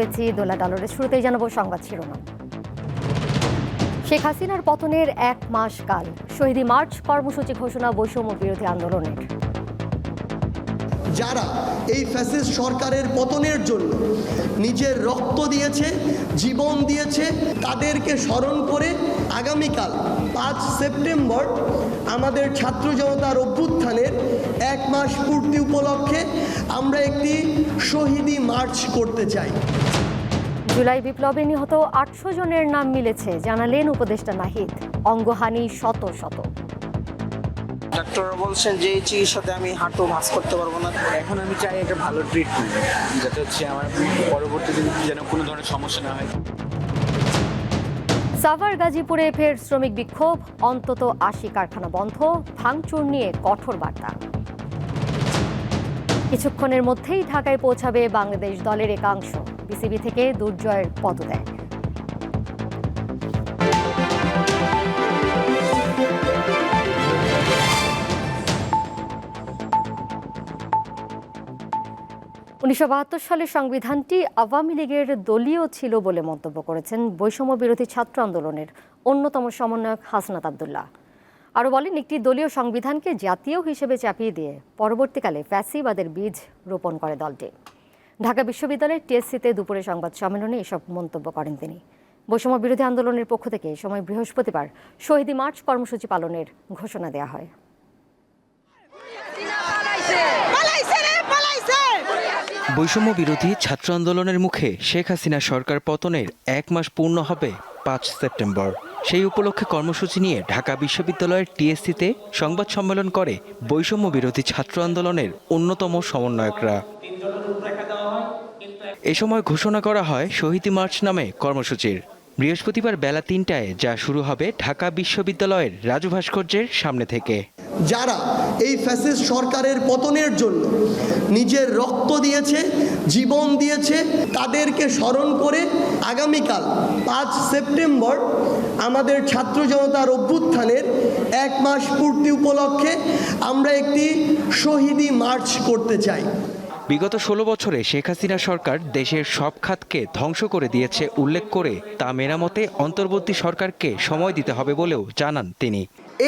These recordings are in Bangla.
রয়েছি দোলা ডালরের শুরুতেই জানাব সংবাদ শিরোনাম। শেখ হাসিনার পতনের এক মাস কাল, শহীদি মার্চ কর্মসূচি ঘোষণা বৈষম্য বিরোধী আন্দোলনের। যারা এই ফ্যাসিস্ট সরকারের পতনের জন্য নিজের রক্ত দিয়েছে, জীবন দিয়েছে, তাদেরকে স্মরণ করে আগামীকাল পাঁচ সেপ্টেম্বর আমাদের ছাত্র জনতার অভ্যুত্থানের এক মাস পূর্তি উপলক্ষে আমরা একটি শহীদি মার্চ করতে চাই। জুলাই বিপ্লবে নিহত আটশো জনের নাম মিলেছে জানালেন উপদেষ্টা নাহিদ। অঙ্গহানি শত শত। ডাক্তাররা বলছেন যে এই চিকিৎসাতে আমি হাঁটু ভাঁজ করতে পারব না। এখন আমি চাই একটা ভালো ট্রিটমেন্ট যাতে হচ্ছে আমার পরবর্তীতে যেন কোনো ধরনের সমস্যা না হয়। সাভার গাজীপুরে ফের শ্রমিক বিক্ষোভ অন্তত আশি কারখানা বন্ধ ভাঙচুর নিয়ে কঠোর বার্তা। কিছুক্ষণের মধ্যেই ঢাকায় পৌঁছাবে বাংলাদেশ দলের একাংশ। বিসিবি থেকে দুর্জয়ের পদ দেয় উনিশশো বাহাত্তর সালের সংবিধানটি আওয়ামী লীগের দলীয় ছিল বলে মন্তব্য করেছেন বৈষম্য বিরোধী ছাত্র আন্দোলনের অন্যতম সমন্বয়ক হাসনাত আবদুল্লাহ। আরও বলেন, একটি দলীয় সংবিধানকে জাতীয় হিসেবে চাপিয়ে দিয়ে পরবর্তীকালে ফ্যাসিবাদের বীজ রোপণ করে দলটি। ঢাকা বিশ্ববিদ্যালয়ের টিএসসিতে দুপুরে সংবাদ সম্মেলনে এসব মন্তব্য করেন তিনি। বৈষম্য বিরোধী আন্দোলনের পক্ষ থেকে সময় বৃহস্পতিবার শহীদি মার্চ কর্মসূচি পালনের ঘোষণা দেওয়া হয়। বৈষম্য বিরোধী ছাত্র আন্দোলনের মুখে শেখ হাসিনা সরকার পতনের এক মাস পূর্ণ হবে পাঁচ সেপ্টেম্বর। সেই উপলক্ষে কর্মসূচি নিয়ে ঢাকা বিশ্ববিদ্যালয়ের টিএসসিতে সংবাদ সম্মেলন করে বৈষম্য বিরোধী ছাত্র আন্দোলনের অন্যতম সমন্বয়করা। এ সময় ঘোষণা করা হয় শহীদি মার্চ নামে কর্মসূচির। বৃহস্পতিবার বেলা তিনটায় যা শুরু হবে ঢাকা বিশ্ববিদ্যালয়ের রাজু ভাস্কর্যের সামনে থেকে। যারা এই ফ্যাসিস্ট সরকারের পতনের জন্য নিজের রক্ত দিয়েছে, জীবন দিয়েছে, তাদেরকে স্মরণ করে আগামীকাল পাঁচ সেপ্টেম্বর আমাদের ছাত্র জনতার অভ্যুত্থানের এক মাস পূর্তি উপলক্ষে আমরা একটি শহীদি মার্চ করতে চাই। বিগত ষোলো বছরে শেখ হাসিনা সরকার দেশের সব খাতকে ধ্বংস করে দিয়েছে উল্লেখ করে তা মেরামতে অন্তর্বর্তী সরকারকে সময় দিতে হবে বলেও জানান তিনি।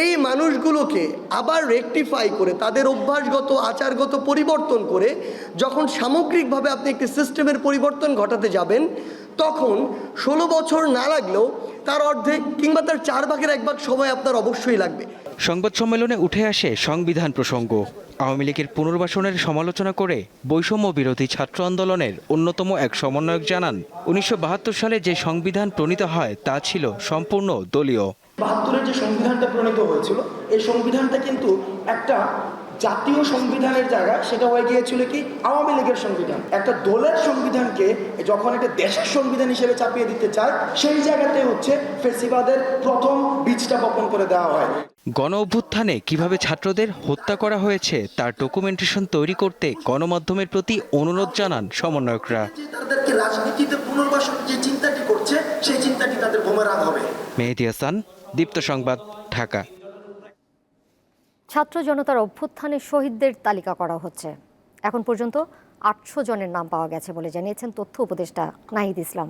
এই মানুষগুলোকে আবার রেকটিফাই করে, তাদের অভ্যাসগত, আচারগত পরিবর্তন করে যখন সামগ্রিকভাবে আপনি একটি সিস্টেমের পরিবর্তন ঘটাতে যাবেন, তখন ষোলো বছর না লাগলেও তার অর্ধেক কিংবা তার চার ভাগের এক ভাগ সময় আপনার অবশ্যই লাগবে। সংবাদ সম্মেলনে উঠে আসে সংবিধান প্রসঙ্গ। আওয়ামী লীগের পুনর্বাসনের সমালোচনা করে বৈষম্য বিরোধী ছাত্র আন্দোলনের অন্যতম এক সমন্বয়ক জানান উনিশশো বাহাত্তর সালে যে সংবিধান প্রণীত হয় তা ছিল সম্পূর্ণ দলীয়। বাহাত্তরের যে সংবিধানটা প্রণীত হয়েছিল এই সংবিধানটা কিন্তু একটা জাতীয় সংবিধানের জায়গা সেটা হয়ে গিয়েছিল কি? আওয়ামী লীগের সংবিধান। একটা দলের সংবিধানকে যখন একটা দেশের সংবিধান হিসেবে চাপিয়ে দিতে চায় সেই জায়গাতে হচ্ছে ফেসিবাদের প্রথম বীজটা বপন করে দেওয়া হয়। গণ অভ্যুত্থানে কীভাবে ছাত্রদের হত্যা করা হয়েছে তার ডকুমেন্টেশন তৈরি করতে গণমাধ্যমের প্রতি অনুরোধ জানান সমন্বয়করা। তাদেরকে রাজনীতিতে পুনর্বাসন যে চিন্তাটি করছে সেই চিন্তাটি তাদের বোমেরাং হবে। মেহেদি হাসান দীপ্ত সংবাদ ঢাকা। ছাত্র জনতার অভ্যুত্থানে শহীদদের তালিকা করা হচ্ছে। এখন পর্যন্ত আটশো জনের নাম পাওয়া গেছে বলে জানিয়েছেন তথ্য উপদেষ্টা নাহিদ ইসলাম।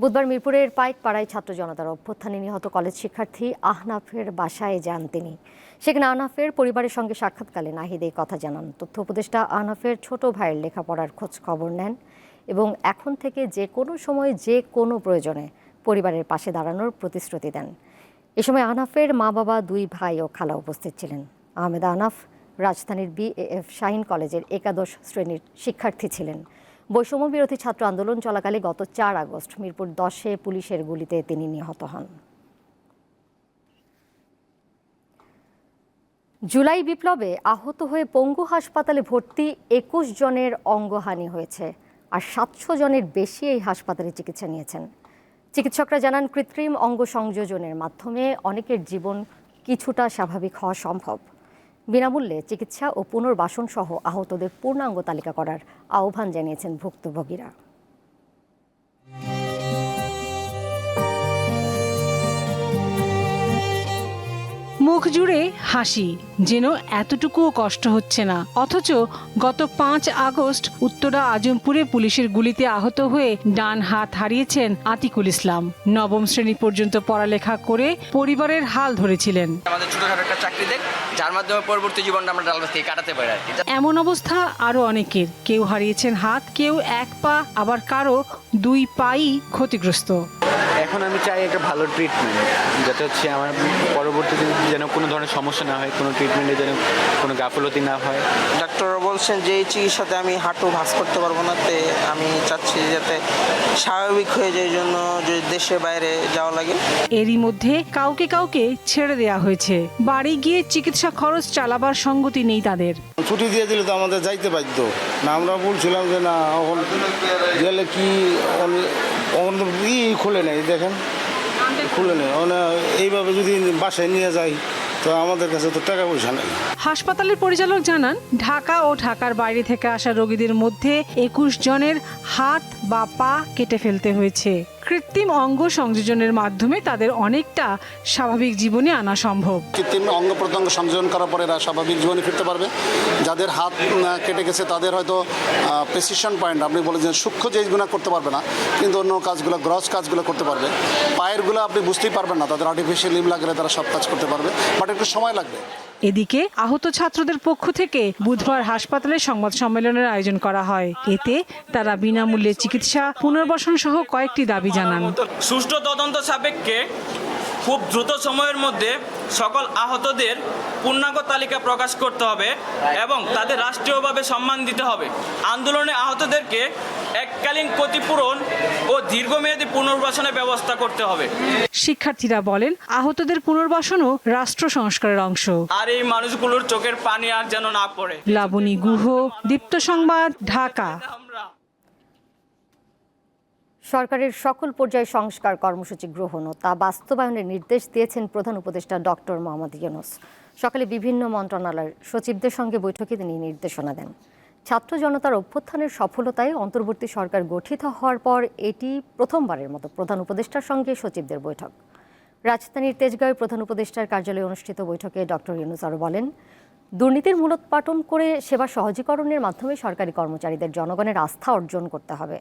বুধবার মিরপুরের পাইকপাড়ায় ছাত্র জনতার অভ্যুত্থানে নিহত কলেজ শিক্ষার্থী আহনাফের বাসায় যান তিনি। সেখানে আহনাফের পরিবারের সঙ্গে সাক্ষাৎকালে নাহিদ এই কথা জানান। তথ্য উপদেষ্টা আহনাফের ছোট ভাইয়ের লেখাপড়ার খোঁজ খবর নেন এবং এখন থেকে যে কোনো সময় যে কোনো প্রয়োজনে পরিবারের পাশে দাঁড়ানোর প্রতিশ্রুতি দেন। এ সময় আহনাফের মা বাবা দুই ভাই ও খালা উপস্থিত ছিলেন। আহমেদ আনাফ রাজধানীর বিএএফ শাহিন কলেজের একাদশ শ্রেণির শিক্ষার্থী ছিলেন। বৈষম্য বিরোধী ছাত্র আন্দোলন চলাকালে গত চার আগস্ট মিরপুর দশে পুলিশের গুলিতে তিনি নিহত হন। জুলাই বিপ্লবে আহত হয়ে পঙ্গু হাসপাতালে ভর্তি একুশ জনের অঙ্গহানি হয়েছে আর সাতশো জনের বেশি এই হাসপাতালে চিকিৎসা নিয়েছেন। চিকিৎসকরা জানান কৃত্রিম অঙ্গ সংযোজনের মাধ্যমে অনেকের জীবন কিছুটা স্বাভাবিক হওয়া সম্ভব। বিনামূল্যে চিকিৎসা ও পুনর্বাসন সহ আহতদের পূর্ণাঙ্গ তালিকা করার আহ্বান জানিয়েছেন ভুক্তভোগীরা। মুখ জুড়ে হাসি যেন এতটুকুও কষ্ট হচ্ছে না। অথচ গত পাঁচ আগস্ট উত্তরা আজমপুরে পুলিশের গুলিতে আহত হয়ে ডান হাত হারিয়েছেন আতিকুল ইসলাম। নবম শ্রেণি পর্যন্ত পড়ালেখা করে পরিবারের হাল ধরেছিলেন। আমাদের ছোটখাটো একটা চাকরি দেখ যার মাধ্যমে পরবর্তী জীবনটা আমরা ডালবাস থেকে কাটাতে পারি আর কি। এমন অবস্থা আরও অনেকের। কেউ হারিয়েছেন হাত কেউ এক পা আবার কারও দুই পাই ক্ষতিগ্রস্ত। এখন আমি চাই একটা ভালো ট্রিটমেন্ট যাতে হচ্ছে আমার পরবর্তীতে যেন কোনো ধরনের সমস্যা না হয় কোনো ট্রিটমেন্টে যেন কোনো গাফলতি না হয়। ডাক্তাররা বলছেন যে এই চিকিৎসাতে আমি হাঁটু ভাঁজ করতে পারব না তে আমি চাচ্ছি যাতে স্বাভাবিক হয়ে যায় এই জন্য যদি দেশে বাইরে যাওয়া লাগে। এরই মধ্যে কাউকে কাউকে ছেড়ে দেয়া হয়েছে। বাড়ি গিয়ে চিকিৎসা খরচ চালাবার সঙ্গতি নেই তাদের। ছুটি দিয়ে দিলে তো আমাদের যাইতে পারত না আমরা বলছিলাম যে না এখন গেলে কি ই খুলে নেই, দেখেন। খুলে নেই। এইভাবে যদি বাসায় নিয়ে যাই, তো আমাদের কাছে তো টাকা পয়সা নেই। হাসপাতালের পরিচালক জানান, ঢাকা ও ঢাকার বাইরে থেকে আসা রোগীদের মধ্যে একুশ জনের হাত বা পা কেটে ফেলতে হয়েছে। কৃত্রিম অঙ্গ সংযোজনের মাধ্যমে তাদের অনেকটা স্বাভাবিক জীবনে আনা সম্ভব। কৃত্রিম অঙ্গ প্রত্যঙ্গ সংযোজন করার পরে এরা স্বাভাবিক জীবনে ফিরতে পারবে। যাদের হাত কেটে গেছে তাদের হয়তো প্রেসিশন পয়েন্ট আপনি বলে যে সূক্ষ্ম জিনিসগুলো করতে পারবে না, কিন্তু অন্য কাজগুলো গ্রস কাজগুলো করতে পারবে। পায়েরগুলো আপনি বুঝতেই পারবেন না, তাদের আর্টিফিশিয়াল লিম লাগলে তারা সব কাজ করতে পারবে বাট একটু সময় লাগবে। এদিকে আহত ছাত্রদের পক্ষ থেকে বুধবার হাসপাতালে সংবাদ সম্মেলনের আয়োজন করা হয়। এতে তারা বিনামূল্যে চিকিৎসা, পুনর্বাসন সহ কয়েকটি দাবি জানান। সুষ্ঠু তদন্ত সাপেক্ষে খুব দ্রুত সময়ের মধ্যে সকল আহতদের পূর্ণাঙ্গ তালিকা প্রকাশ করতে হবে এবং তাদের রাষ্ট্রীয়ভাবে সম্মান দিতে হবে। আন্দোলনে আহতদেরকে এককালীন ক্ষতিপূরণ ও দীর্ঘমেয়াদী পুনর্বাসনের ব্যবস্থা করতে হবে। শিক্ষার্থীরা বলেন আহতদের পুনর্বাসনও রাষ্ট্র সংস্কারের অংশ। আর এই মানুষগুলোর চোখের পানি আর যেন না পড়ে। লাবণী গুহ দীপ্ত সংবাদ ঢাকা। সরকারের সকল পর্যায়ে সংস্কার কর্মসূচি গ্রহণ ও তা বাস্তবায়নের নির্দেশ দিয়েছেন প্রধান উপদেষ্টা ডক্টর মোহাম্মদ ইউনুস। সকালে বিভিন্ন মন্ত্রণালয়ের সচিবদের সঙ্গে বৈঠকে তিনি নির্দেশনা দেন। ছাত্র জনতার অভ্যুত্থানের সফলতায় অন্তর্বর্তী সরকার গঠিত হওয়ার পর এটি প্রথমবারের মতো প্রধান উপদেষ্টার সঙ্গে সচিবদের বৈঠক। রাজধানীর তেজগাঁওয়ে প্রধান উপদেষ্টার কার্যালয়ে অনুষ্ঠিত বৈঠকে ডক্টর ইউনুস আরও বলেন, দুর্নীতির মূলোৎপাটন করে সেবা সহজীকরণের মাধ্যমে সরকারি কর্মচারীদের জনগণের আস্থা অর্জন করতে হবে।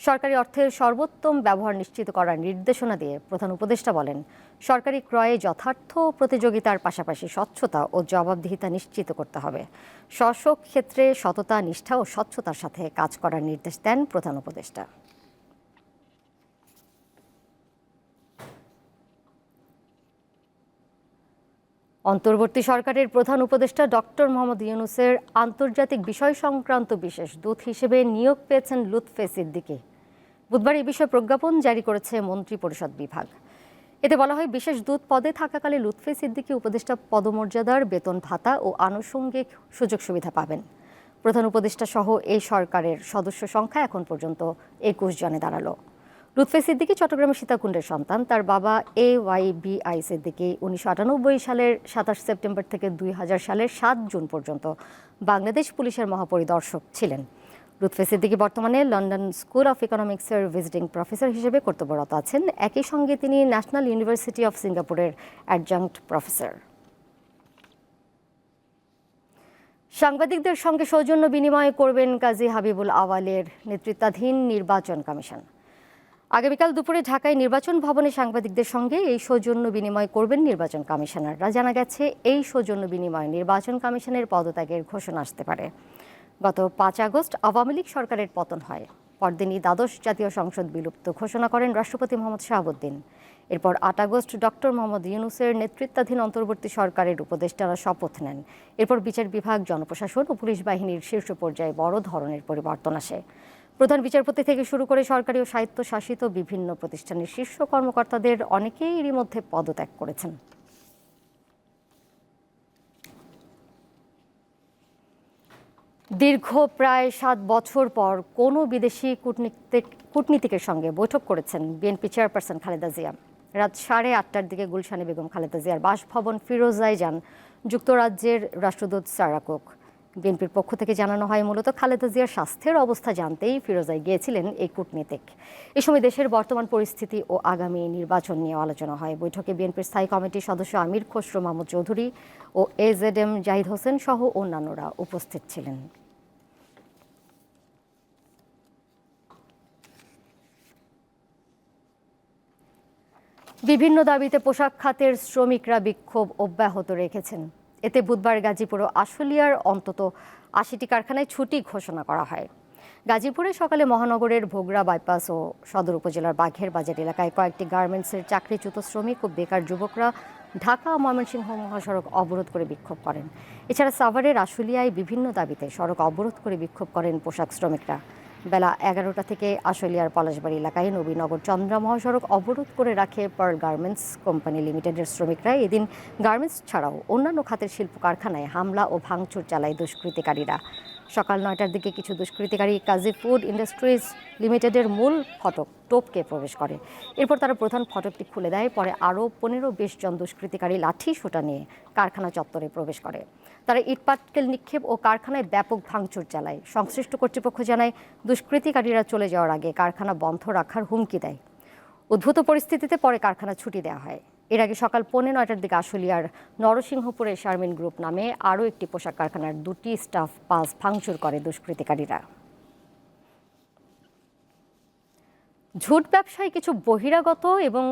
সরকারি অর্থের সর্বোত্তম ব্যবহার নিশ্চিত করার নির্দেশনা দিয়ে প্রধান উপদেষ্টা বলেন, সরকারি ক্রয়ে যথার্থ প্রতিযোগিতার পাশাপাশি স্বচ্ছতা ও জবাবদিহিতা নিশ্চিত করতে হবে। স্ব ক্ষেত্রে সততা, নিষ্ঠা ও স্বচ্ছতার সাথে কাজ করার নির্দেশ দেন প্রধান উপদেষ্টা। অন্তর্বর্তী সরকারের প্রধান উপদেষ্টা ডক্টর মোহাম্মদ ইউনুসের আন্তর্জাতিক বিষয় সংক্রান্ত বিশেষ দূত হিসেবে নিয়োগ পেয়েছেন লুৎফে সিদ্দিকি। বুধবার এ বিষয়ে প্রজ্ঞাপন জারি করেছে মন্ত্রী পরিষদ বিভাগ। এতে বলা হয়, বিশেষ দূত পদে থাকাকালে লুৎফে সিদ্দিকী উপদেষ্টা পদমর্যাদার বেতন ভাতা ও আনুষঙ্গিক সুযোগ সুবিধা পাবেন। প্রধান উপদেষ্টা সহ এই সরকারের সদস্য সংখ্যা এখন পর্যন্ত একুশ জনে দাঁড়াল। লুৎফে সিদ্দিকী চট্টগ্রামের সীতাকুণ্ডের সন্তান। তার বাবা A Y B I Siddiqui উনিশশো আটানব্বই সালের সাতাশ সেপ্টেম্বর থেকে দুই হাজার সালের সাত জুন পর্যন্ত বাংলাদেশ পুলিশের মহাপরিদর্শক ছিলেন। লুৎফে সিদ্দিকী বর্তমানে লন্ডন স্কুল অফ ইকোনমিক্সের ভিজিটিং প্রফেসর হিসেবে কর্তব্যরত আছেন। একই সঙ্গে তিনি ন্যাশনাল ইউনিভার্সিটি অফ সিঙ্গাপুরের অ্যাডজাঙ্ক্ট প্রফেসর। সাংবাদিকদের সঙ্গে সৌজন্য বিনিময় করবেন কাজী হাবিবুল আওয়ালের নেতৃত্বাধীন নির্বাচন কমিশন। আগামীকাল দুপুরে ঢাকায় নির্বাচন ভবনে সাংবাদিকদের সঙ্গে এই সৌজন্য বিনিময় করবেন নির্বাচন কমিশনাররা। জানা গেছে, এই সৌজন্য বিনিময় নির্বাচন কমিশনের পদত্যাগের ঘোষণা আসতে পারে। গত পাঁচ আগস্ট আওয়ামী লীগ সরকারের পতন হয়। পরদিনই দ্বাদশ জাতীয় সংসদ বিলুপ্ত ঘোষণা করেন রাষ্ট্রপতি মোহাম্মদ শাহাবুদ্দিন। এরপর আট আগস্ট ডক্টর মোহাম্মদ ইউনুসের নেতৃত্বাধীন অন্তর্বর্তী সরকারের উপদেষ্টারা শপথ নেন। এরপর বিচার বিভাগ, জনপ্রশাসন ও পুলিশ বাহিনীর শীর্ষ পর্যায়ে বড় ধরনের পরিবর্তন আসে। প্রধান বিচারপতি থেকে শুরু করে সরকারি ও স্বায়ত্তশাসিত বিভিন্ন প্রতিষ্ঠানের শীর্ষ কর্মকর্তাদের অনেকেই এরই মধ্যে পদত্যাগ করেছেন। দীর্ঘ প্রায় সাত বছর পর কোনো বিদেশি কূটনীতিক কূটনীতিকের সঙ্গে বৈঠক করেছেন বিএনপি চেয়ারপারসন খালেদা জিয়া। রাত সাড়ে আটটার দিকে গুলশানে বেগম খালেদা জিয়ার বাসভবন ফিরোজায় যান যুক্তরাজ্যের রাষ্ট্রদূত সারাকুক বিএনপির পক্ষ থেকে জানানো হয়, মূলত খালেদা জিয়ার স্বাস্থ্যের অবস্থা জানতেই ফিরোজায় গিয়েছিলেন এই কূটনীতিক। এ সময় দেশের বর্তমান পরিস্থিতি ও আগামী নির্বাচন নিয়ে আলোচনা হয়। বৈঠকে বিএনপির স্থায়ী কমিটির সদস্য আমির খসরু, মাহমুদ চৌধুরী ও এজেডএম জাহিদ হোসেন সহ অন্যান্যরা উপস্থিত ছিলেন। বিভিন্ন দাবিতে পোশাক খাতের শ্রমিকরা বিক্ষোভ অব্যাহত রেখেছেন। এতে বুধবার গাজীপুর ও আশুলিয়ার অন্তত আশিটি কারখানায় ছুটি ঘোষণা করা হয়। গাজীপুরে সকালে মহানগরের ভোগড়া বাইপাস ও সদর উপজেলার বাঘের বাজার এলাকায় কয়েকটি গার্মেন্টসের চাকরিচ্যুত শ্রমিক ও বেকার যুবকরা ঢাকা ময়মনসিংহ মহাসড়ক অবরোধ করে বিক্ষোভ করেন। এছাড়া সাভারের আশুলিয়ায় বিভিন্ন দাবিতে সড়ক অবরোধ করে বিক্ষোভ করেন পোশাক শ্রমিকরা। বেলা এগারোটা থেকে আশুলিয়ার পলাশবাড়ি এলাকায় নবীনগর চন্দ্রা মহাসড়ক অবরোধ করে রাখে পার্ল গার্মেন্টস কোম্পানি লিমিটেডের শ্রমিকরা। এদিন গার্মেন্টস ছাড়াও অন্যান্য খাতের শিল্প কারখানায় হামলা ও ভাঙচুর চালায় দুষ্কৃতিকারীরা। সকাল নয়টার দিকে কিছু দুষ্কৃতিকারী কাজী ফুড ইন্ডাস্ট্রিজ লিমিটেডের মূল ফটক টোপকে প্রবেশ করে। এরপর তারা প্রধান ফটকটি খুলে দেয়, পরে আরও পনেরো বিশ জন দুষ্কৃতিকারী লাঠি সোটা নিয়ে কারখানা চত্বরে প্রবেশ করে। তারা ইটপাটকেল নিক্ষেপ ও কারখানায় ব্যাপক ভাঙচুর চালায়। সংশ্লিষ্ট কর্তৃপক্ষ জানায়, দুষ্কৃতিকারীরা চলে যাওয়ার আগে কারখানা বন্ধ রাখার হুমকি দেয় উদ্ভূত পরিস্থিতিতে পরে কারখানা ছুটি দেওয়া হয়। এর আগে সকাল পৌনে নয়টার দিকে আশুলিয়ার নরসিংহপুরে শারমিন গ্রুপ নামে আরও একটি পোশাক কারখানার দুটি স্টাফ পাস ভাঙচুর করে দুষ্কৃতিকারীরা। ঝুট ব্যবসায় কিছু বহিরাগত এবং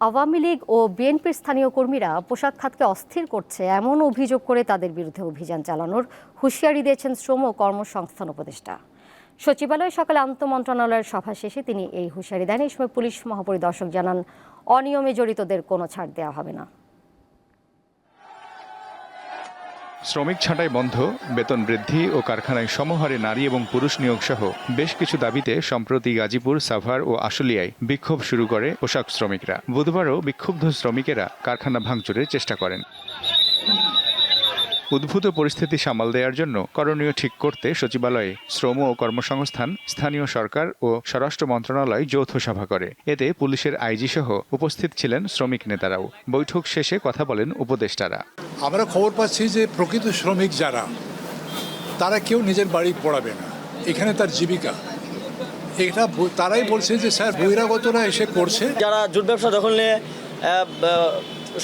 আওয়ামী লীগ ও বিএনপির স্থানীয় কর্মীরা পোশাক খাতকে অস্থির করছে এমন অভিযোগ করে তাদের বিরুদ্ধে অভিযান চালানোর হুঁশিয়ারি দিয়েছেন শ্রম ও কর্মসংস্থান উপদেষ্টা। সচিবালয়ে সকালে আন্তমন্ত্রণালয়ের সভা শেষে তিনি এই হুঁশিয়ারি দেন। এই সময় পুলিশ মহাপরিদর্শক জানান, অনিয়মে জড়িতদের কোনো ছাড় দেওয়া হবে না। শ্রমিক ছাঁটাই বন্ধ, বেতন বৃদ্ধি ও কারখানায় সমহারে নারী এবং পুরুষ নিয়োগ সহ বেশ কিছু দাবিতে সম্প্রতি গাজীপুর, সাভার ও আশুলিয়ায় বিক্ষোভ শুরু করে পোশাক শ্রমিকরা। বুধবারও বিক্ষুব্ধ শ্রমিকেরা কারখানা ভাঙচুরের চেষ্টা করেন। উদ্ভূত পরিস্থিতি সামাল দেওয়ার জন্য করণীয় ঠিক করতে সচিবালয়ে শ্রম ও কর্মসংস্থান স্থানীয় সরকার ও স্বরাষ্ট্র মন্ত্রণালয় যৌথ সভা করে। এতে পুলিশের আইজি সহ উপস্থিত ছিলেন শ্রমিক নেতারাও। বৈঠক শেষে কথা বলেন উপদেষ্টারা। আমরা খবর পাচ্ছি যে প্রকৃত শ্রমিক যারা তারা কেউ নিজের বাড়ি পড়াবে না। এখানে তার জীবিকা। এটা তারাই বলছে যে স্যার বহিরাগতরা এসে করছে। যারা জুট ব্যবসা দখল নিয়ে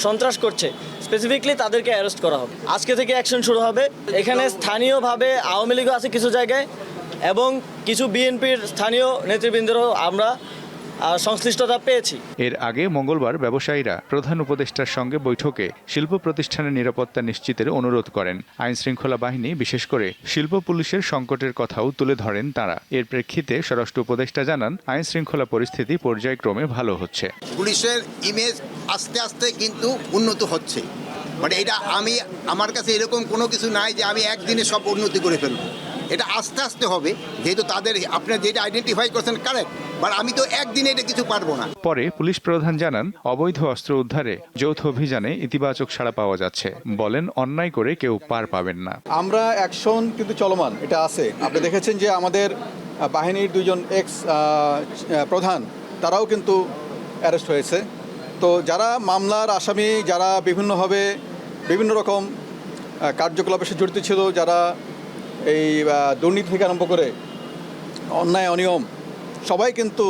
সন্ত্রাস করছে স্পেসিফিকলি তাদেরকে অ্যারেস্ট করা হবে আজকে থেকে অ্যাকশন শুরু হবে। এখানে স্থানীয়ভাবে আওয়ামী লীগও আছে কিছু জায়গায় এবং কিছু বিএনপির স্থানীয় নেতৃবৃন্দেরও আমরা সংশ্লিষ্টতা পেয়েছি। এর আগে মঙ্গলবার ব্যবসায়ীরা প্রধান উপদেষ্টার সঙ্গে বৈঠকে শিল্প প্রতিষ্ঠানের নিরাপত্তা নিশ্চিতের অনুরোধ করেন। আইন শৃঙ্খলা বাহিনী বিশেষ করে শিল্প পুলিশের সংকটের কথাও তুলে ধরেন তারা। এর প্রেক্ষিতে স্বরাষ্ট্র উপদেষ্টা জানান আইন শৃঙ্খলা পরিস্থিতি পর্যায়ক্রমে ভালো হচ্ছে। পুলিশের ইমেজ আস্তে আস্তে কিন্তু উন্নত হচ্ছে। মানে এটা আমি আমার কাছে এরকম কোনো কিছু নাই যে আমি একদিনে সব উন্নতি করে ফেলব। এটা আস্তে আস্তে হবে যেহেতু তাদের আপনার যেটা আইডেন্টিফাই করছেন কারেক্ট বাট আমি তো একদিনে এটা কিছু পারব না। পরে পুলিশ প্রধান জানান অবৈধ অস্ত্র উদ্ধারে যৌথ অভিযানে ইতিবাচক সাড়া পাওয়া যাচ্ছে। বলেন অন্যায় করে কেউ পার পাবেন না। আমরা অ্যাকশন কিন্তু চলমান এটা আছে। আপনি দেখেছেন যে আমাদের বাহিনীর দুজন এক্স প্রধান তারাও কিন্তু অ্যারেস্ট হয়েছে। তো যারা মামলার আসামি যারা বিভিন্নভাবে বিভিন্ন রকম কার্যকলাপের সাথে জড়িত ছিল যারা এই দুর্নীতি থেকে আরম্ভ করে অন্যায় অনিয়ম সবাই কিন্তু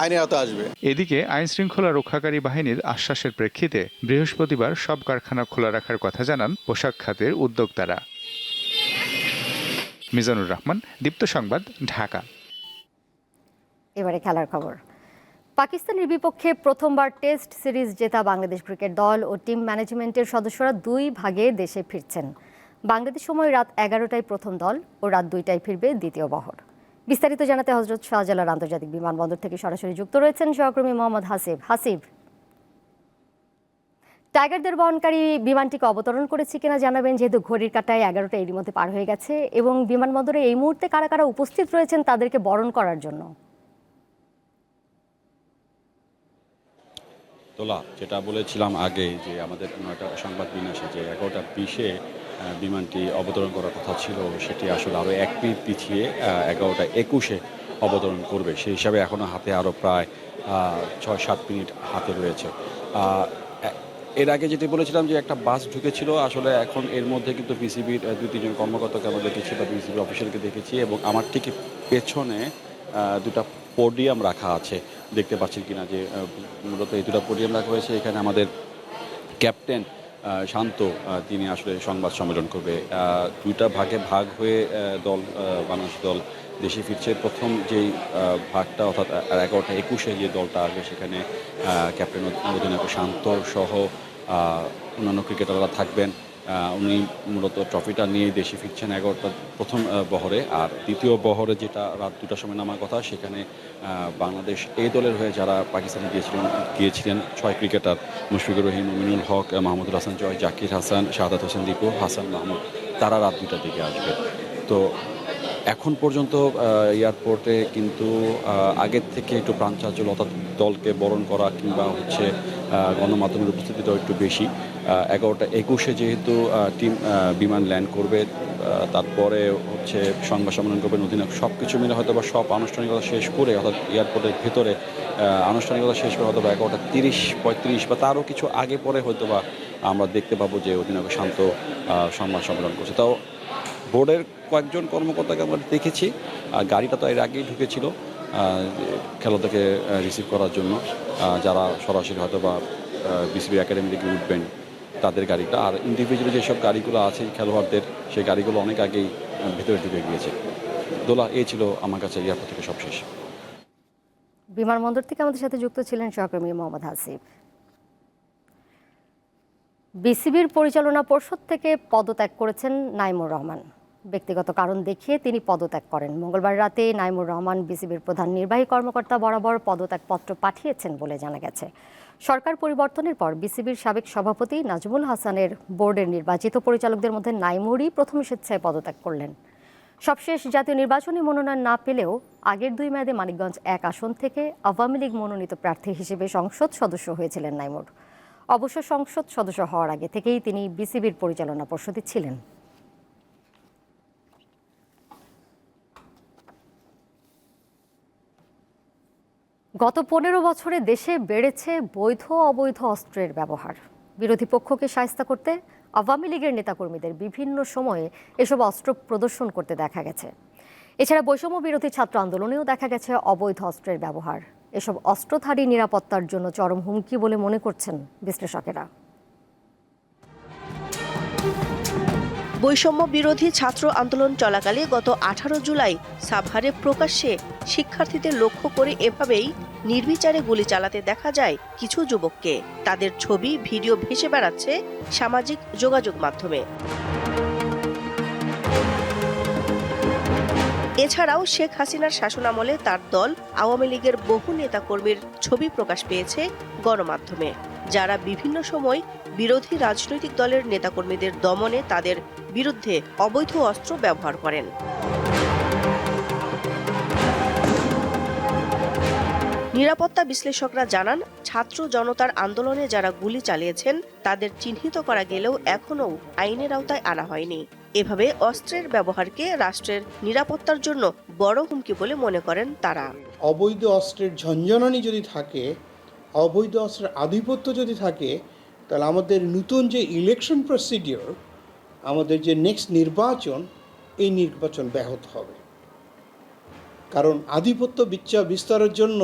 আইনের আওতায় আসবে। এদিকে আইন শৃঙ্খলা রক্ষাকারী বাহিনীর আশ্বাসের প্রেক্ষিতে বৃহস্পতিবার সব কারখানা খোলা রাখার কথা জানান পোশাক খাতের উদ্যোক্তারা। মিজানুর রহমান দীপ্ত সংবাদ ঢাকা। এবারে খেলার খবর। পাকিস্তানের বিপক্ষে প্রথমবার টেস্ট সিরিজ জেতা বাংলাদেশ ক্রিকেট দল ও টিম ম্যানেজমেন্টের সদস্যরা দুই ভাগে দেশে ফিরছেন। বাংলাদেশ সময় রাত এগারোটায় প্রথম দল ও রাত দুইটায় ফিরবে দ্বিতীয় বহর। বিস্তারিত জানাতে হজরত শাহজালাল আন্তর্জাতিক বিমানবন্দর থেকে সরাসরি যুক্ত রয়েছেন সহকর্মী মোহাম্মদ হাসিব। হাসিব, টাইগারদের বহনকারী বিমানটিকে অবতরণ করেছে কিনা জানাবেন, যেহেতু ঘড়ির কাটায় এগারোটা এরই মধ্যে পার হয়ে গেছে এবং বিমানবন্দরে এই মুহূর্তে কারা কারা উপস্থিত রয়েছেন তাদেরকে বরণ করার জন্য। তোলা, যেটা বলেছিলাম আগে যে আমাদের নয়টা সংবাদ বিন্যাসে যে এগারোটা বিশে বিমানটি অবতরণ করার কথা ছিল, সেটি আসলে আরও এক মিনিট পিছিয়ে এগারোটা একুশে অবতরণ করবে। সেই হিসাবে এখনও হাতে আরও প্রায় ছয় সাত মিনিট হাতে রয়েছে। এর আগে যেটি বলেছিলাম যে একটা বাস ঢুকেছিল, আসলে এখন এর মধ্যে কিন্তু বিসিবির দুই তিনজন কর্মকর্তাকে আমরা দেখেছি বা বিসিবি অফিসারকে দেখেছি এবং আমার ঠিক পেছনে দুটা পোডিয়াম রাখা আছে। দেখতে পাচ্ছেন কিনা যে মূলত এই দুটা পোডিয়াম রাখা হয়েছে। এখানে আমাদের ক্যাপ্টেন শান্ত তিনি আসলে সংবাদ সম্মেলন করবে। দুইটা ভাগে ভাগ হয়ে দল বাংলাদেশ দল দেশে ফিরছে। প্রথম যেই ভাগটা অর্থাৎ এগারোটা একুশে যে দলটা আসবে, সেখানে ক্যাপ্টেন অধিনায়ক শান্ত সহ অন্যান্য ক্রিকেটাররা থাকবেন। উনি মূলত ট্রফিটা নিয়ে দেশে ফিরছেন এগারোটা প্রথম বহরে। আর দ্বিতীয় বহরে যেটা রাত দুটার সময় নামার কথা, সেখানে বাংলাদেশ এই দলের হয়ে যারা পাকিস্তানে গিয়েছিলেন গিয়েছিলেন ছয় ক্রিকেটার, মুশফিকুর রহিম মিনুল হক মাহমুদুল হাসান জয়, জাকির হাসান, শাহাদাত হোসেন দীপু, হাসান মাহমুদ, তারা রাত দুটার দিকে আসবে। তো এখন পর্যন্ত এয়ারপোর্টে কিন্তু আগের থেকে একটু প্রাণচাঞ্চল্য, অর্থাৎ দলকে বরণ করা কিংবা হচ্ছে গণমাধ্যমের উপস্থিতিটাও একটু বেশি। এগারোটা একুশে যেহেতু টিম বিমান ল্যান্ড করবে তারপরে হচ্ছে সংবাদ সম্মেলন করবেন অধিনায়ক সব কিছু মিলে হয়তো বা সব আনুষ্ঠানিকতা শেষ করে, অর্থাৎ এয়ারপোর্টের ভেতরে আনুষ্ঠানিকতা শেষ করে হয়তো বা এগারোটা তিরিশ, পঁয়ত্রিশ বা তারও কিছু আগে পরে হয়তো বা আমরা দেখতে পাবো যে অধিনায়ক শান্ত সংবাদ সম্মেলন করছে। তাও বোর্ডের কয়েকজন কর্মকর্তাকে আমরা দেখেছি আর গাড়িটা তো এর আগেই ঢুকেছিল খেলাটাকে রিসিভ করার জন্য যারা সরাসরি হয়তো বা বিসিবি একাডেমি থেকে উঠবেন তাদের গাড়িটা। আর ইন্ডিভিজুয়ালি যেসব গাড়িগুলো আছে, খেলোয়াড়দের, সেই গাড়িগুলো অনেক আগেই ভেতরে ঢুকে গিয়েছে। দোলা এই ছিল আমার কাছে এয়ারপোর্ট থেকে সব শেষ বিমানবন্দর থেকে আমাদের সাথে যুক্ত ছিলেন সহকর্মী মোহাম্মদ হাসিফ বিসিবির পরিচালনা পর্ষদ থেকে পদত্যাগ করেছেন নাইমুর রহমান। ব্যক্তিগত কারণ দেখিয়ে তিনি পদত্যাগ করেন। মঙ্গলবার রাতে নাইমুর রহমান বিসিবির প্রধান নির্বাহী কর্মকর্তা বরাবর পদত্যাগপত্র পাঠিয়েছেন বলে জানা গেছে। সরকার পরিবর্তনের পর বিসিবির সাবেক সভাপতি নাজমুল হাসানের বোর্ডের নির্বাচিত পরিচালকদের মধ্যে নাইমুরই প্রথম স্বেচ্ছায় পদত্যাগ করলেন। সবশেষ জাতীয় নির্বাচনী মনোনয়ন না পেলেও আগের দুই মেয়াদে মানিকগঞ্জ এক আসন থেকে আওয়ামী লীগ মনোনীত প্রার্থী হিসেবে সংসদ সদস্য হয়েছিলেন নাইমুর অবশ্য সংসদ সদস্য হওয়ার আগে থেকেই তিনি বিসিবির পরিচালনা পর্ষদে ছিলেন। গত পনেরো বছরে দেশে বেড়েছে বৈধ অবৈধ অস্ত্রের ব্যবহার। বিরোধী পক্ষকে সায়স্তা করতে আওয়ামী লীগের নেতাকর্মীদের বিভিন্ন সময়ে এসব অস্ত্র প্রদর্শন করতে দেখা গেছে। এছাড়া বৈষম্য বিরোধী ছাত্র আন্দোলনেও দেখা গেছে অবৈধ অস্ত্রের ব্যবহার। এসব অস্ত্রধারী নিরাপত্তার জন্য চরম হুমকি বলে মনে করছেন বিশ্লেষকেরা। বৈষম্য বিরোধী ছাত্র আন্দোলন চলাকালে গত আঠারো জুলাই সাভারে প্রকাশ্যে শিক্ষার্থীদের লক্ষ্য করে এভাবেই নির্বিচারে গুলি চালাতে দেখা যায় কিছু যুবককে। তাদের ছবি, ভিডিও ভেসে বেড়াচ্ছে সামাজিক যোগাযোগ মাধ্যমে। এছাড়াও শেখ হাসিনার শাসনামলে তার দল আওয়ামী লীগের বহু নেতাকর্মীর ছবি প্রকাশ পেয়েছে গণমাধ্যমে। যারা বিভিন্ন সময় বিরোধী রাজনৈতিক দলের নেতাকর্মীদের দমনে তাদের বিরুদ্ধে অবৈধ অস্ত্র ব্যবহার করেন। নিরাপত্তা বিশ্লেষকরা জানান, ছাত্র জনতার আন্দোলনে যারা গুলি চালিয়েছেন, তাদের চিহ্নিত করা গেলেও এখনও আইনের আওতায় আনা হয়নি। এভাবে অস্ত্রের ব্যবহারকে রাষ্ট্রের নিরাপত্তার জন্য বড় হুমকি বলে মনে করেন তারা। অবৈধ অস্ত্রের ঝঞ্ঝনানি যদি থাকে, অবৈধ অস্ত্রের আধিপত্য যদি থাকে, তাহলে আমাদের নতুন যে ইলেকশন প্রসিডিওর আমাদের যে নেক্সট নির্বাচন এই নির্বাচন ব্যাহত হবে। কারণ আধিপত্য বিচ্ছা বিস্তারের জন্য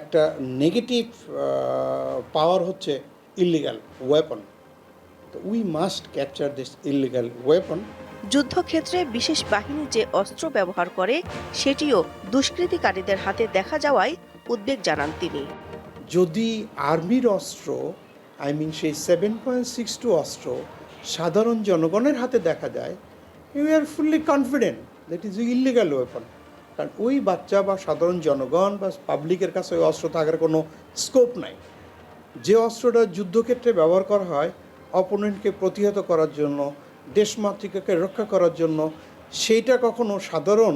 একটা নেগেটিভ পাওয়ার হচ্ছে ইলিগাল ওয়েপন তো we must capture this illegal weapon যুদ্ধক্ষেত্রে বিশেষ বাহিনী যে অস্ত্র ব্যবহার করে সেটিও দুষ্কৃতিকারীদের হাতে দেখা যাওয়ায় উদ্বেগ জানান তিনি। যদি আর্মির অস্ত্র আই মিন সেই সেভেন পয়েন্ট সিক্স টু অস্ত্র সাধারণ জনগণের হাতে দেখা যায় you are fully confident that is illegal weapon কারণ ওই বাচ্চা বা সাধারণ জনগণ বা পাবলিকের কাছে ওই অস্ত্র থাকার কোনো স্কোপ নাই। যে অস্ত্রটা যুদ্ধক্ষেত্রে ব্যবহার করা হয় অপোনেন্টকে প্রতিহত করার জন্য, দেশমাতৃকাকে রক্ষা করার জন্য, সেইটা কখনো সাধারণ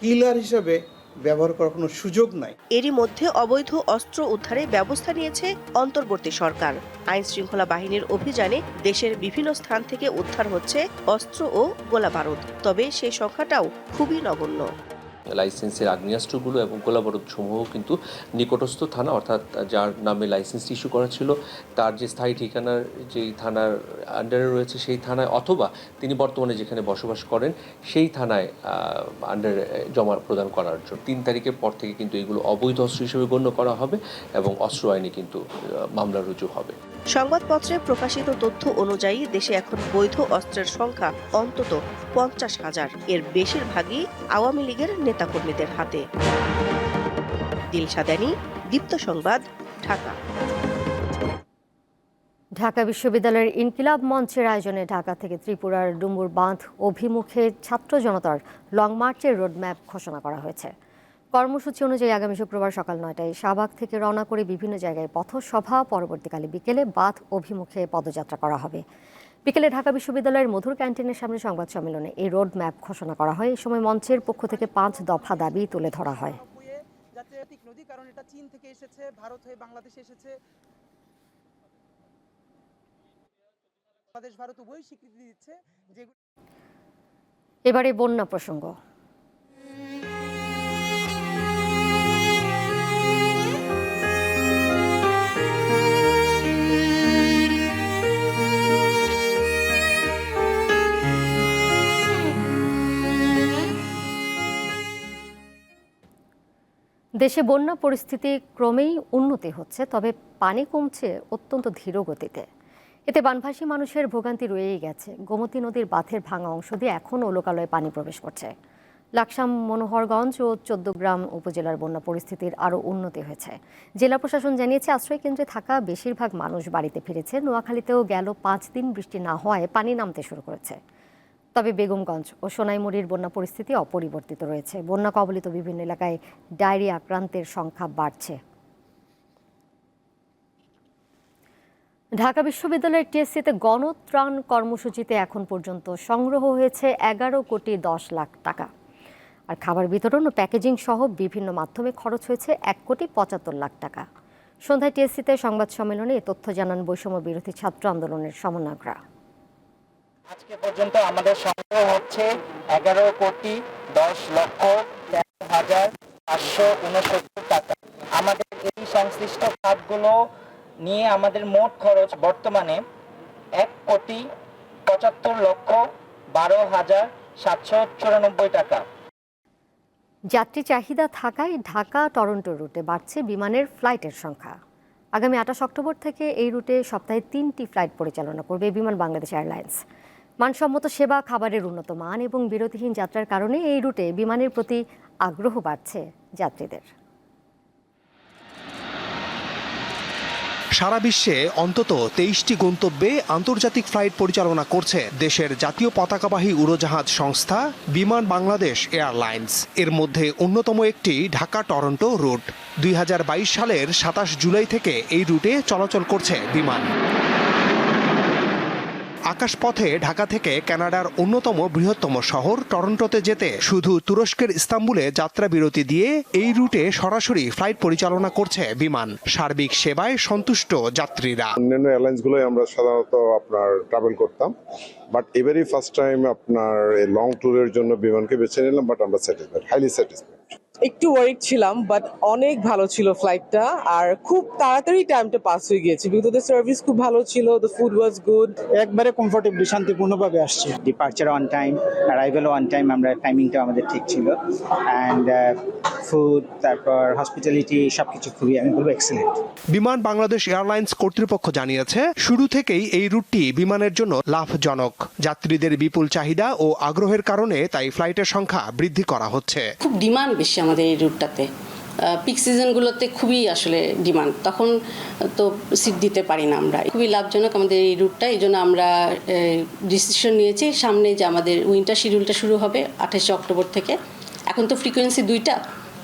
কিলার হিসেবে ব্যবহার করার কোনো সুযোগ নাই। এরই মধ্যে অবৈধ অস্ত্র উদ্ধারে ব্যবস্থা নিয়েছে অন্তর্বর্তী সরকার। আইন শৃঙ্খলা বাহিনীর অভিযানে দেশের বিভিন্ন স্থান থেকে উদ্ধার হচ্ছে অস্ত্র ও গোলা বারুদ তবে সেই সংখ্যাটাও খুবই নগণ্য। লাইসেন্সের আগ্নেয়াস্ত্রগুলো এবং গোলাবারুদ সমূহ কিন্তু নিকটস্থ থানা, অর্থাৎ যার নামে লাইসেন্স ইস্যু করা ছিল, তার যে স্থায়ী ঠিকানার যেই থানার আন্ডারে রয়েছে সেই থানায়, অথবা তিনি বর্তমানে যেখানে বসবাস করেন, সেই থানায় আন্ডারে জমা প্রদান করার জন্য। তিন তারিখের পর থেকে কিন্তু এগুলো অবৈধ অস্ত্র হিসেবে গণ্য করা হবে এবং অস্ত্র আইনে কিন্তু মামলা রুজু হবে। সংবাদপত্রে প্রকাশিত তথ্য অনুযায়ী দেশে এখন বৈধ অস্ত্রের সংখ্যা অন্তত পঞ্চাশ হাজার। এর বেশিরভাগই আওয়ামী লীগের নেতাকর্মীদের হাতে। দিলশাদানি দীপ্ত সংবাদ, ঢাকা। ঢাকা বিশ্ববিদ্যালয়ের ইনকিলাব মঞ্চের আয়োজনে ঢাকা থেকে ত্রিপুরার ডুম্বুর বাঁধ অভিমুখে ছাত্র জনতার লং মার্চের রোডম্যাপ ঘোষণা করা হয়েছে। কর্মসূচি অনুযায়ী আগামী শুক্রবার সকাল নয়টায় শাহবাগ থেকে রওনা করে বিভিন্ন জায়গায় পথসভা, পরবর্তীকালে বিকেলে বাঁধ অভিমুখে পদযাত্রা করা হবে। বিকেলে ঢাকা বিশ্ববিদ্যালয়ের মধুর ক্যান্টিনের সামনে সংবাদ সম্মেলনে এই রোড ম্যাপ ঘোষণা করা হয়। এই সময় মঞ্চের পক্ষ থেকে পাঁচ দফা দাবি তুলে ধরা হয়। কারণ এটা চীন থেকে এসেছে ভারত হয়ে এসেছে বাংলাদেশ ভারত উভয়ই স্বীকৃতি দিচ্ছে এবারে বন্যা প্রসঙ্গ। দেশে বন্যা পরিস্থিতি ক্রমেই উন্নতি হচ্ছে, তবে পানি কমছে অত্যন্ত ধীর গতিতে। এতে বানভাসী মানুষের ভোগান্তি রয়েই গেছে। গোমতী নদীর বাঁধের ভাঙা অংশ দিয়ে এখনও লোকালয়ে পানি প্রবেশ করছে। লাকসাম, মনোহরগঞ্জ ও চোদ্দগ্রাম উপজেলার বন্যা পরিস্থিতির আরও উন্নতি হয়েছে। জেলা প্রশাসন জানিয়েছে আশ্রয় কেন্দ্রে থাকা বেশিরভাগ মানুষ বাড়িতে ফিরেছে। নোয়াখালীতেও গেল পাঁচ দিন বৃষ্টি না হওয়ায় পানি নামতে শুরু করেছে। তবে বেগমগঞ্জ ও সোনাইমুড়ির বন্যা পরিস্থিতি অপরিবর্তিত রয়েছে। বন্যা কবলিত বিভিন্ন এলাকায় ডায়রিয়া আক্রান্তের সংখ্যা বাড়ছে। ঢাকা বিশ্ববিদ্যালয়ের টিএসসিতে গণত্রাণ কর্মসূচিতে এখন পর্যন্ত সংগ্রহ হয়েছে এগারো কোটি দশ লাখ টাকা। আর খাবার বিতরণ ও প্যাকেজিং সহ বিভিন্ন মাধ্যমে খরচ হয়েছে এক কোটি পঁচাত্তর লাখ টাকা। সন্ধ্যায় টিএসসিতে সংবাদ সম্মেলনে এ তথ্য জানান বৈষম্য বিরোধী ছাত্র আন্দোলনের সমন্বয়করা। আজকে পর্যন্ত আমাদের সংগ্রহ হচ্ছে এগারো কোটি দশ লক্ষ তেরো হাজার পাঁচশো উনসত্তর টাকা। আমাদের এই সংশ্লিষ্ট খাতগুলো নিয়ে আমাদের মোট খরচ বর্তমানে এক কোটি পঁচাত্তর লক্ষ বারো হাজার সাতশো চুরানব্বই টাকা। যাত্রী চাহিদা থাকায় ঢাকা টরন্টো রুটে বাড়ছে বিমানের ফ্লাইটের সংখ্যা। আগামী আঠাশ অক্টোবর থেকে এই রুটে সপ্তাহে তিনটি ফ্লাইট পরিচালনা করবে বিমান বাংলাদেশ এয়ারলাইন্স। মানসম্মত সেবা খাবারের উন্নত মান এবং বিরতিহীন যাত্রার কারণে এই রুটে বিমানের প্রতি আগ্রহ বাড়ছে যাত্রীদের। সারা বিশ্বে অন্তত তেইশটি গন্তব্যে আন্তর্জাতিক ফ্লাইট পরিচালনা করছে দেশের জাতীয় পতাকাবাহী উড়োজাহাজ সংস্থা বিমান বাংলাদেশ এয়ারলাইন্স। এর মধ্যে অন্যতম একটি ঢাকা টরন্টো রুট। দুই হাজার বাইশ সালের সাতাশ জুলাই থেকে এই রুটে চলাচল করছে বিমান। আকাশপথে ঢাকা থেকে কানাডার অন্যতম বৃহত্তম শহর টরন্টোতে যেতে শুধু তুরস্কের ইস্তাম্বুলে যাত্রা বিরতি দিয়ে এই রুটে সরাসরি ফ্লাইট পরিচালনা করছে বিমান। সার্বিক সেবায় সন্তুষ্ট যাত্রীরা। অন্যান্য এয়ারলাইন্সগুলোই আমরা সাধারণত আপনার ট্রাভেল করতাম বাট এবারই ফার্স্ট টাইম আপনার লং ট্যুরের জন্য বিমানকে বেছে নিলাম বাট আমরা স্যাটিসফাইড হাইলি স্যাটিসফাইড একটু ওয়ারিড ছিলাম বাট অনেক ভালো ছিল ফ্লাইটটা আর খুব তাড়াতাড়ি টাইমটা পাস হয়ে গিয়েছে। বিকজ ওদের সার্ভিস খুব ভালো ছিল দ্য ফুড ওয়াজ গুড একবারে কমফোর্টেবলি শান্তিপূর্ণভাবে আসছে। Departure on time arrival on time আমরা টাইমিংটা আমাদের ঠিক ছিল। অ্যান্ড ফুড তারপর হসপিটালিটি সবকিছু খুবই আমি বলব এক্সেলেন্ট বিমান বাংলাদেশ এয়ারলাইন্স কর্তৃপক্ষ জানিয়েছে শুরু থেকেই এই রুটটি বিমানের জন্য লাভজনক। যাত্রীদের বিপুল চাহিদা ও আগ্রহের কারণে তাই ফ্লাইটের সংখ্যা বৃদ্ধি করা হচ্ছে। খুব ডিমান্ড বেশি আমাদের এই রুটটাতে। পিক সিজনগুলোতে খুবই আসলে ডিমান্ড তখন তো সিট দিতে পারি না আমরা। খুবই লাভজনক আমাদের এই রুটটা। এই জন্য আমরা ডিসিশন নিয়েছি সামনে যে আমাদের উইন্টার শিডিউলটা শুরু হবে আঠাশে অক্টোবর থেকে। এখন তো ফ্রিকোয়েন্সি দুইটা,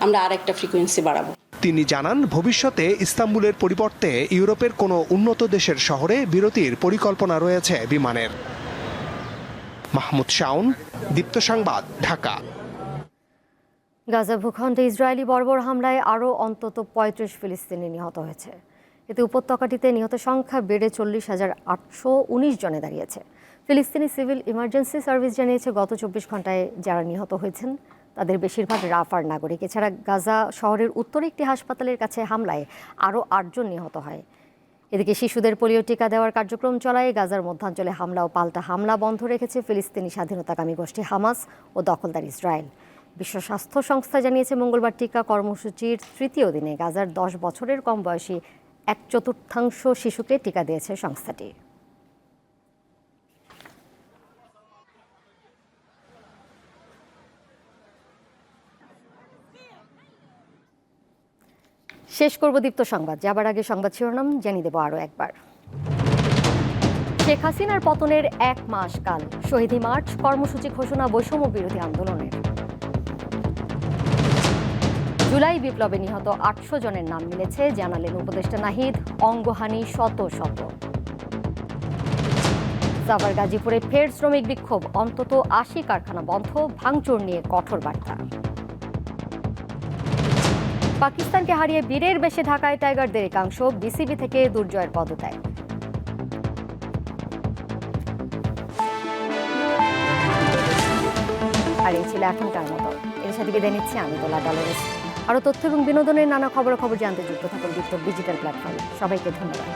আমরা আর একটা ফ্রিকোয়েন্সি বাড়াবো। তিনি জানান, ভবিষ্যতে ইস্তাম্বুলের পরিবর্তে ইউরোপের কোনো উন্নত দেশের শহরে বিরতির পরিকল্পনা রয়েছে বিমানের। মাহমুদ শাউন দীপ্ত সংবাদ, ঢাকা। গাজা ভূখণ্ডে ইসরায়েলি বর্বর হামলায় আরও অন্তত পঁয়ত্রিশ ফিলিস্তিনি নিহত হয়েছে। এতে উপত্যকাটিতে নিহত সংখ্যা বেড়ে চল্লিশ হাজার আটশো উনিশ জনে দাঁড়িয়েছে। ফিলিস্তিনি সিভিল ইমার্জেন্সি সার্ভিস জানিয়েছে, গত চব্বিশ ঘন্টায় যারা নিহত হয়েছেন, তাদের বেশিরভাগ রাফার নাগরিক। এছাড়া গাজা শহরের উত্তরে একটি হাসপাতালের কাছে হামলায় আরও আটজন নিহত হয়। এদিকে শিশুদের পোলিও টিকা দেওয়ার কার্যক্রম চলায় গাজার মধ্যাঞ্চলে হামলা ও পাল্টা হামলা বন্ধ রেখেছে ফিলিস্তিনি স্বাধীনতাকামী গোষ্ঠী হামাস ও দখলদার ইসরায়েল। বিশ্ব স্বাস্থ্য সংস্থা জানিয়েছে, মঙ্গলবার টিকা কর্মসূচির তৃতীয় দিনে গাজার দশ বছরের কম বয়সী এক চতুর্থাংশ শিশুকে টিকা দিয়েছে সংস্থাটি। শেষ করব দীপ্ত সংবাদ। যাবার আগে সংবাদ শিরোনাম জানিয়ে দেব আরও একবার। শেখ হাসিনার পতনের এক মাস কাল, শহীদি মার্চ কর্মসূচি ঘোষণা বৈষম্য বিরোধী আন্দোলনের। জুলাই বিপ্লবে নিহত আটশো জনের নাম মিলেছে, জানালেন উপদেষ্টা নাহিদ, অঙ্গহানি শত শত। সাভার গাজীপুরে ফের শ্রমিক বিক্ষোভ, অন্তত আশি কারখানা বন্ধ, ভাঙচুর নিয়ে কঠোর বার্তা। পাকিস্তানকে হারিয়ে বীরের বেশে ঢাকায় টাইগারদের একাংশ, বিসিবি থেকে দুর্জয়ের পদত্যাগ। আর এই ছিল এখনকার মতো। এর সাথে বিদায় নিচ্ছি, আমি তোলা ডলারেস আরও তথ্য এবং বিনোদনের নানা খবর খবর জানতে যুক্ত থাকুন যুক্ত ডিজিটাল প্ল্যাটফর্মে। সবাইকে ধন্যবাদ।